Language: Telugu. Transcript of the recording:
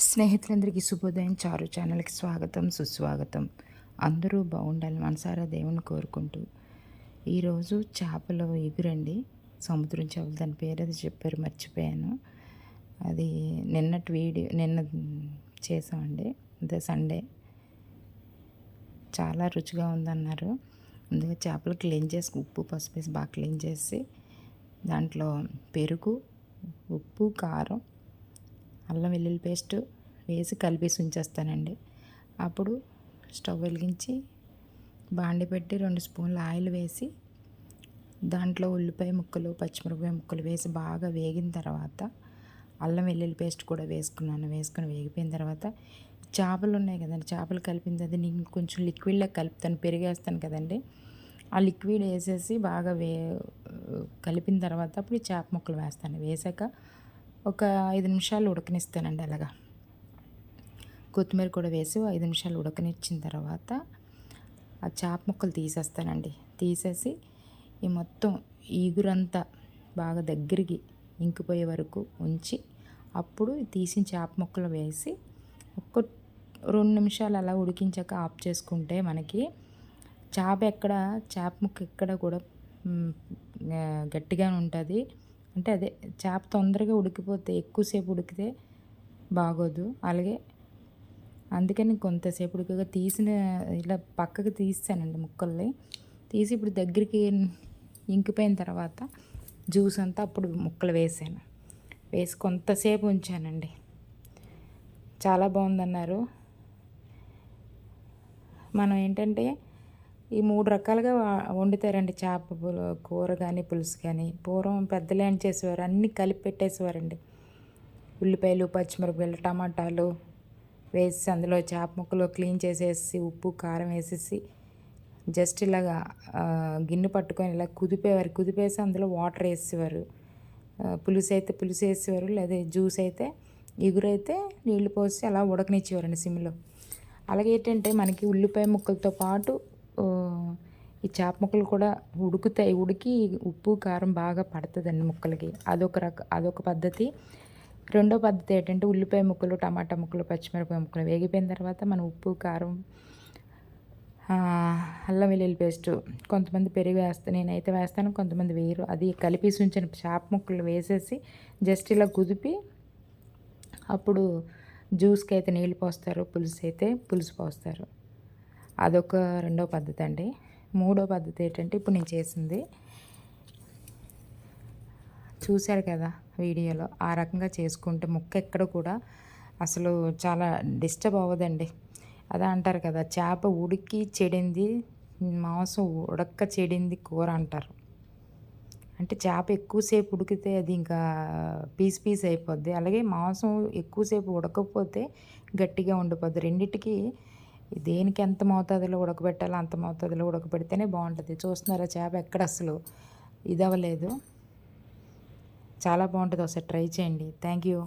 స్నేహితులందరికీ శుభోదయం. చారు ఛానల్కి స్వాగతం సుస్వాగతం. అందరూ బాగుండాలి మనసారా దేవుని కోరుకుంటూ. ఈరోజు చేపలు ఎగురండి. సముద్రం చేపలు దాని పేరు అది చెప్పారు మర్చిపోయాను. అది నిన్నటి వీడియో నిన్న చేసామండి అదే సండే. చాలా రుచిగా ఉందన్నారు. ముందుగా చేపలు క్లీన్ చేసి ఉప్పు పసుపు వేసి బాగా క్లీన్ చేసి దాంట్లో పెరుగు ఉప్పు కారం అల్లం వెల్లుల్లి పేస్ట్ వేసి కలిపేసి ఉంచేస్తానండి. అప్పుడు స్టవ్ వెలిగించి బాండి పెట్టి రెండు స్పూన్లు ఆయిల్ వేసి దాంట్లో ఉల్లిపాయ ముక్కలు పచ్చిమిరపకాయ ముక్కలు వేసి బాగా వేగిన తర్వాత అల్లం వెల్లుల్లి పేస్ట్ కూడా వేసుకున్నాను. వేసుకుని వేగిపోయిన తర్వాత చేపలు ఉన్నాయి కదండి చేపలు కలిపింది అది నేను కొంచెం లిక్విడ్లో కలుపుతాను పెరిగేస్తాను కదండి. ఆ లిక్విడ్ వేసేసి బాగా వే కలిపిన తర్వాత అప్పుడు చేప ముక్కలు వేస్తాను. వేసాక ఒక ఐదు నిమిషాలు ఉడకనిస్తానండి అలాగా. కొత్తిమీర కూడా వేసి ఐదు నిమిషాలు ఉడకనిచ్చిన తర్వాత ఆ చేప ముక్కలు తీసేస్తానండి. తీసేసి ఈ మొత్తం ఈగురంతా బాగా దగ్గరికి ఇంకిపోయే వరకు ఉంచి అప్పుడు తీసిన చేప ముక్కలు వేసి ఒక్క రెండు నిమిషాలు అలా ఉడికించాక ఆఫ్ చేసుకుంటే మనకి చేప ఎక్కడ చేప ముక్క ఎక్కడ కూడా గట్టిగా ఉంటుంది. అంటే అదే చేప తొందరగా ఉడికిపోతే ఎక్కువసేపు ఉడికితే బాగోదు. అలాగే అందుకని కొంతసేపు ఉడికగా తీసిన ఇలా పక్కకు తీసానండి ముక్కల్ని. తీసి ఇప్పుడు దగ్గరికి ఇంకిపోయిన తర్వాత జ్యూస్ అంతా అప్పుడు ముక్కలు వేసాను. వేసి కొంతసేపు ఉంచానండి. చాలా బాగుందన్నారు. మనం ఏంటంటే ఈ మూడు రకాలుగా వండుతారండి. చేప కూర కానీ పులుసు కానీ పూర్వం పెద్దలు ఏం చేసేవారు? అన్నీ కలిపి పెట్టేసేవారండి. ఉల్లిపాయలు పచ్చిమిరపకాయలు టమాటాలు వేసి అందులో చేప ముక్కలు క్లీన్ చేసేసి ఉప్పు కారం వేసేసి జస్ట్ ఇలాగా గిన్నె పట్టుకొని ఇలా కుదిపేవారు. కుదిపేసి అందులో వాటర్ వేసేవారు. పులుసు అయితే పులుసు వేసేవారు. లేదా జ్యూస్ అయితే ఎగురైతే నీళ్ళు పోసి అలా ఉడకనిచ్చేవారండి సిమ్లో. అలాగే ఏంటంటే మనకి ఉల్లిపాయ ముక్కలతో పాటు ఈ చేప ముక్కలు కూడా ఉడుకుతాయి ఉడికి ఉప్పు కారం బాగా పడుతుందండి ముక్కలకి. అదొక రక అదొక పద్ధతి. రెండో పద్ధతి ఏంటంటే ఉల్లిపాయ ముక్కలు టమాటా ముక్కలు పచ్చిమిరపకాయ ముక్కలు వేగిపోయిన తర్వాత మనం ఉప్పు కారం అల్లం వెల్లుల్లి పేస్ట్ కొంతమంది పెరుగు వేస్తాను నేనైతే వేస్తాను కొంతమంది వేయరు. అది కలిపి ఉంచిన చేప ముక్కలు వేసేసి జస్ట్ ఇలా కుదిపి అప్పుడు జ్యూస్కి అయితే నీళ్ళు పోస్తారు పులుసు అయితే పులుసు పోస్తారు. అదొక రెండో పద్ధతి అండి మూడో పద్ధతి ఏంటంటే ఇప్పుడు నేను చేసింది చూశారు కదా వీడియోలో ఆ రకంగా చేసుకుంటే ముక్క ఎక్కడ కూడా అసలు చాలా డిస్టర్బ్ అవ్వదండి. అదే అంటారు కదా చేప ఉడికి చెడింది మాంసం ఉడక్క చెడింది కూర అంటారు. అంటే చేప ఎక్కువసేపు ఉడికితే అది ఇంకా పీస్ పీస్ అయిపోద్ది. అలాగే మాంసం ఎక్కువసేపు ఉడకపోతే గట్టిగా ఉండిపోద్ది. రెండింటికి దేనికి ఎంత మోతాదులో ఉడకబెట్టాలో అంత మోతాదులో ఉడకబెడితేనే బాగుంటుంది. చూస్తున్నారా చేప ఎక్కడ అసలు? ఇది అవ్వలేదు. చాలా బాగుంటుంది ఒకసారి ట్రై చేయండి. Thank you.